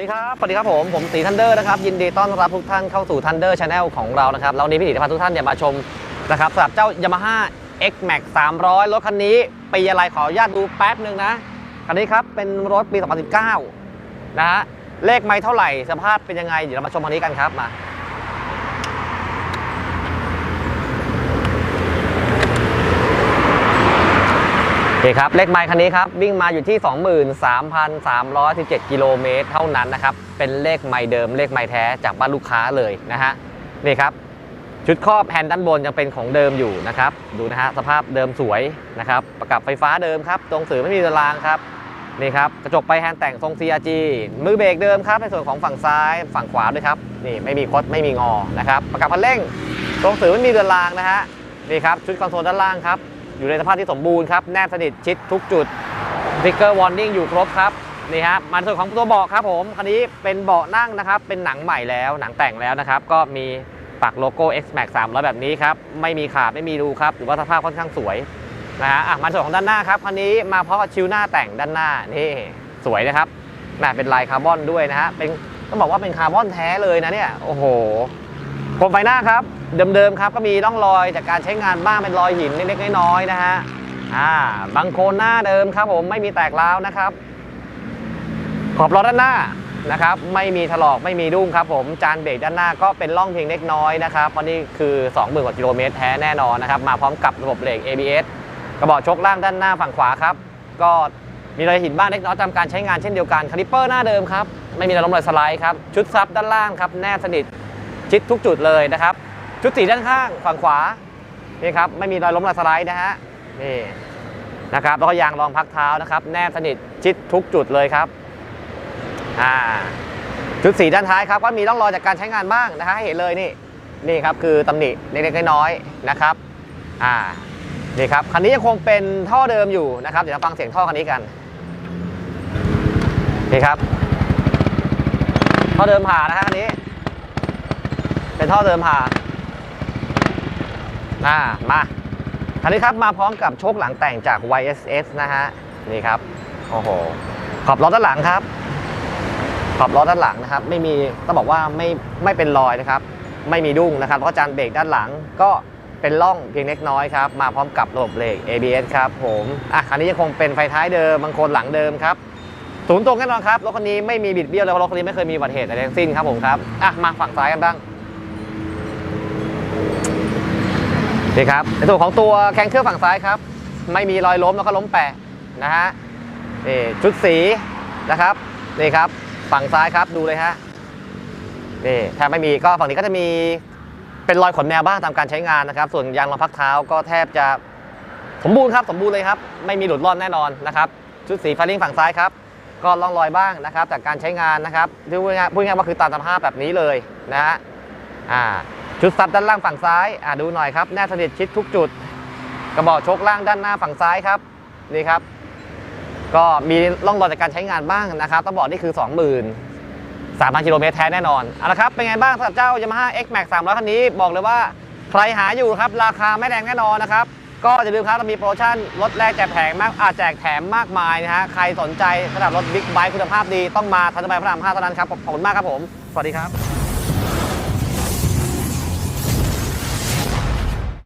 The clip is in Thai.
ดีครับสวัสดีครับผมผมสีทันเดอร์นะครับยินดีต้อนรับทุกท่านเข้าสู่ทันเดอร์ชาแนลของเรานะครับเรานี้พี่ติจะพาทุกท่านเนี่ยมาชมนะครับสำหรับเจ้า Yamaha X Max 300 รถคันนี้ปีอะไรขออนุญาตดูแป๊บหนึ่งนะคันนี้ครับเป็นรถปี 2019 นะฮะเลขไม่เท่าไหร่สภาพเป็นยังไงเดี๋ยวเรามาชมคันนี้กันครับมา โอเคครับเลขไมล์คันนี้ครับวิ่งมาอยู่ที่ 23,317 กิโลเมตรเท่านั้นนะครับ เป็นเลขไมล์เดิมเลขไมล์แท้จากบ้านลูกค้าเลยนะฮะนี่ครับชุดครอบแผ่นด้านบนยังเป็นของเดิมอยู่นะครับ ดูนะฮะสภาพเดิมสวยนะครับ ประกับไฟฟ้าเดิมครับ ตรงสื่อไม่มีตารางครับนี่ครับกระจกไปแฮนด์แต่งทรง CRG มือเบรกเดิมครับในส่วนของฝั่งซ้ายฝั่งขวาด้วยครับนี่ไม่มีคดไม่มีงอนะครับ ประกับคันเร่ง ตรงสื่อไม่มีเรือนรางนะฮะนี่ครับชุดคอนโซลด้านล่างครับ อยู่ในสภาพที่สมบูรณ์ครับแนบสนิทชิดทุกจุดสติ๊กเกอร์วอร์นิ่งอยู่ครบครับนี่ครับมาในส่วนของตัวเบาะครับผมคันนี้เป็นเบาะนั่งนะครับเป็นหนังใหม่แล้วหนังแต่งแล้วนะครับก็มีปักโลโก้ X Max 300 แบบนี้ครับไม่มีขาดไม่มีรูครับหรือว่าสภาพค่อนข้างสวยนะฮะอะมาในส่วนของด้านหน้าครับคันนี้มาเพราะกับชิวหน้าแต่งด้านหน้านี่สวยนะครับแหมเป็นลายคาร์บอนด้วยนะฮะเป็นต้องบอกว่าเป็นคาร์บอนแท้เลยนะเนี่ยโอ้โหโคมไฟหน้าครับ เดิมๆครับก็มีร่องรอยจากการใช้งานบ้างเป็นรอยหินเล็กๆน้อยๆนะฮะอ่าบางโคนหน้าเดิมครับผมไม่มีแตกร้าวนะครับ ขอบล้อด้านหน้านะครับ ไม่มีถลอกไม่มีดุ้งครับผมจานเบรกด้านหน้าก็เป็นร่องเพียงเล็กน้อยนะครับเพราะนี่คือ20,000กว่ากิโลเมตรแท้แน่นอนนะครับ มาพร้อมกับระบบเบรก ABS กระบอกชกล่างด้านหน้าฝั่งขวาครับ ก็มีรอยหินบ้างเล็กน้อยตามการใช้งานเช่นเดียวกันคาลิปเปอร์หน้าเดิมครับไม่มีรอยล้มรอยสไลด์ครับชุดซับด้านล่างครับแนบสนิทชิดทุกจุดเลยนะครับ ชุดสีด้านข้างฝั่งขวานี่ครับไม่มีรอยล้มรอยสไลด์นะฮะนี่นะครับแล้วก็ยางรองพักเท้านะครับ แนบสนิทชิดทุกจุดเลยครับอ่าชุดสีด้านท้ายครับก็มีร่องรอยจากการใช้งานบ้างนะฮะให้เห็นเลยนี่นี่ครับคือตำหนิเล็กๆน้อยๆนะครับอ่านี่ครับคันนี้ยังคงเป็นท่อเดิมอยู่นะครับเดี๋ยวเราฟังเสียงท่อคันนี้กันนี่ครับท่อเดิมผ่านะฮะคันนี้ เป็นท่อเดิมผ่า อ่ามาคันนี้ครับมาพร้อมกับโชคหลังแต่งจาก YSS นะฮะนี่ครับโอ้โหขอบล้อด้านหลังครับ ขอบล้อด้านหลังนะครับ ไม่มีต้องบอกว่าไม่ไม่เป็นรอยนะครับ ไม่มีดุ้งนะครับแล้วก็จานเบรกด้านหลังก็เป็นร่องเพียงเล็กน้อยครับ มาพร้อมกับระบบเบรก ABS ครับผมอะคันนี้ยังคงเป็นไฟท้ายเดิมบางคนหลังเดิมครับศูนย์ตรงแน่นอนครับรถคันนี้ไม่มีบิดเบี้ยวแล้วรถคันนี้ไม่เคยมีอุบัติเหตุอะไรทั้งสิ้นครับผมครับอะมาฝั่งซ้ายกันบ้าง นี่ครับในส่วนของตัวแข้งเครื่องฝั่งซ้ายครับ ไม่มีรอยล้มแล้วก็ล้มแปะนะฮะนี่ชุดสีนะครับนี่ครับฝั่งซ้ายครับดูเลยฮะนี่แทบไม่มีก็ฝั่งนี้ก็จะมีเป็นรอยขนแมวบ้างตามการใช้งานนะครับ ส่วนยางรองพักเท้าก็แทบจะสมบูรณ์ครับสมบูรณ์เลยครับ ไม่มีหลุดร่อนแน่นอนนะครับ ชุดสีไฟลิงฝั่งซ้ายครับ ก็ร่องรอยบ้างนะครับจากการใช้งานนะครับพูดง่ายๆว่าคือตามสภาพแบบนี้เลยนะฮะอ่า ชุดซับด้านล่างฝั่งซ้ายอ่าดูหน่อยครับแนบสนิทชิดทุกจุด กระบอกชกล่างด้านหน้าฝั่งซ้ายครับนี่ครับ ก็มีร่องรอยจากการใช้งานบ้างนะครับต้องบอกนี่คือ 20,000 3,000กิโลเมตรแท้แน่นอนเอาละครับเป็นไงบ้างสำหรับเจ้า Yamaha X Max 300 คันนี้บอกเลยว่าใครหาอยู่ครับราคาไม่แรงแน่นอนนะครับ ก็อย่าลืมครับเรามีโปรโมชั่นลดแรกแจกแถมมากอาแจกแถมมากมายนะฮะใครสนใจสำหรับรถบิ๊กไบค์คุณภาพดีต้องมาทันสมัยพระราม5เท่านั้นครับขอบคุณมากครับผม สวัสดีครับ